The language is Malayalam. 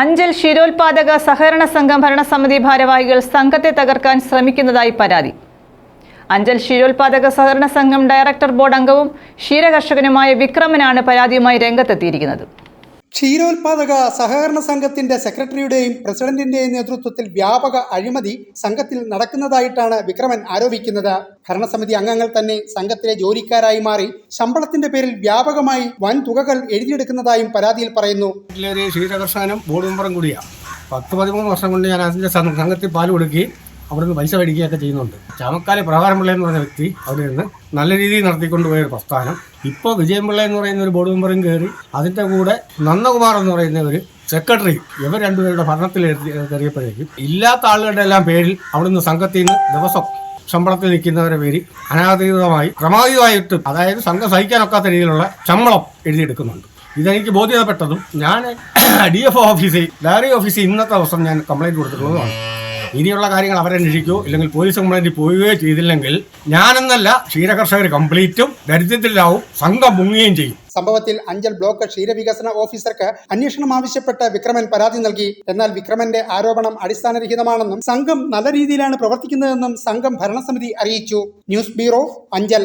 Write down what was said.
അഞ്ചൽ ക്ഷീരോത്പാദക സഹകരണ സംഘം ഭരണസമിതി ഭാരവാഹികൾ സംഘത്തെ തകർക്കാൻ ശ്രമിക്കുന്നതായി പരാതി. അഞ്ചൽ ക്ഷീരോത്പാദക സഹകരണ സംഘം ഡയറക്ടർ ബോർഡ് അംഗവും ക്ഷീരകർഷകനുമായ വിക്രമനാണ് പരാതിയുമായി രംഗത്തെത്തിയിരിക്കുന്നത്. ക്ഷീരോത്പാദക സഹകരണ സംഘത്തിന്റെ സെക്രട്ടറിയുടെയും പ്രസിഡന്റിന്റെയും നേതൃത്വത്തിൽ വ്യാപക അഴിമതി സംഘത്തിൽ നടക്കുന്നതായിട്ടാണ് വിക്രമൻ ആരോപിക്കുന്നത്. ഭരണസമിതി അംഗങ്ങൾ തന്നെ സംഘത്തിലെ ജോലിക്കാരായി മാറി ശമ്പളത്തിന്റെ പേരിൽ വ്യാപകമായി വൻ തുകകൾ എഴുതിയെടുക്കുന്നതായും പരാതിയിൽ പറയുന്നു. ക്ഷീരകർഷാനം ബോർഡ് മെമ്പറും കൂടിയാണ് പത്ത് പതിമൂന്ന് വർഷം കൊണ്ട് ഞാൻ അതിന്റെ സംഘത്തിൽ പാൽ കൊടുക്കുകയും അവിടുന്ന് പൈസ മേടിക്കുകയൊക്കെ ചെയ്യുന്നുണ്ട്. ചാമക്കാലി പ്രകാരംപിള്ള എന്ന് പറഞ്ഞ വ്യക്തി അവിടെ നിന്ന് നല്ല രീതിയിൽ നടത്തിക്കൊണ്ടുപോയ ഒരു പ്രസ്ഥാനം. ഇപ്പോൾ വിജയൻപിള്ള എന്ന് പറയുന്ന ഒരു ബോർഡ് മെമ്പറും കയറി അതിന്റെ കൂടെ നന്ദകുമാർ എന്ന് പറയുന്ന ഒരു സെക്രട്ടറി ഇവർ രണ്ടുപേരുടെ ഭരണത്തിൽ കയറിയപ്പോഴേക്കും ഇല്ലാത്ത ആളുകളുടെ എല്ലാം പേരിൽ അവിടുന്ന് സംഘത്തിൽ നിന്ന് ദിവസം ശമ്പളത്തിൽ നിൽക്കുന്നവരെ പേര് അനാധികൃതമായി ക്രമാതീതമായിട്ട് അതായത് സംഘം സഹിക്കാനൊക്കാത്ത രീതിയിലുള്ള ശമ്പളം എഴുതിയെടുക്കുന്നുണ്ട്. ഇതെനിക്ക് ബോധ്യപ്പെട്ടതും ഞാൻ ഡി എഫ് ഓഫീസിൽ ഡയറി ഓഫീസിൽ ഇന്നത്തെ ദിവസം ഞാൻ കംപ്ലൈന്റ് കൊടുത്തിട്ടുള്ളതാണ് ഇനിയുള്ള കാര്യങ്ങൾ അവരന്വേഷിക്കൂ. ഇല്ലെങ്കിൽ പോലീസ് കംപ്ലൈന്റ് പോവുകയോ ചെയ്തില്ലെങ്കിൽ ഞാനെന്നല്ല ക്ഷീരകർഷകർ കംപ്ലീറ്റും ദരിദ്രത്തിലാവും സംഘം മുങ്ങുകയും ചെയ്യും. സംഭവത്തിൽ അഞ്ചൽ ബ്ലോക്ക് ക്ഷീരവികസന ഓഫീസർക്ക് അന്വേഷണം ആവശ്യപ്പെട്ട് വിക്രമൻ പരാതി നൽകി. എന്നാൽ വിക്രമന്റെ ആരോപണം അടിസ്ഥാനരഹിതമാണെന്നും സംഘം നല്ല രീതിയിലാണ് പ്രവർത്തിക്കുന്നതെന്നും സംഘം ഭരണസമിതി അറിയിച്ചു. News bureau Anchal.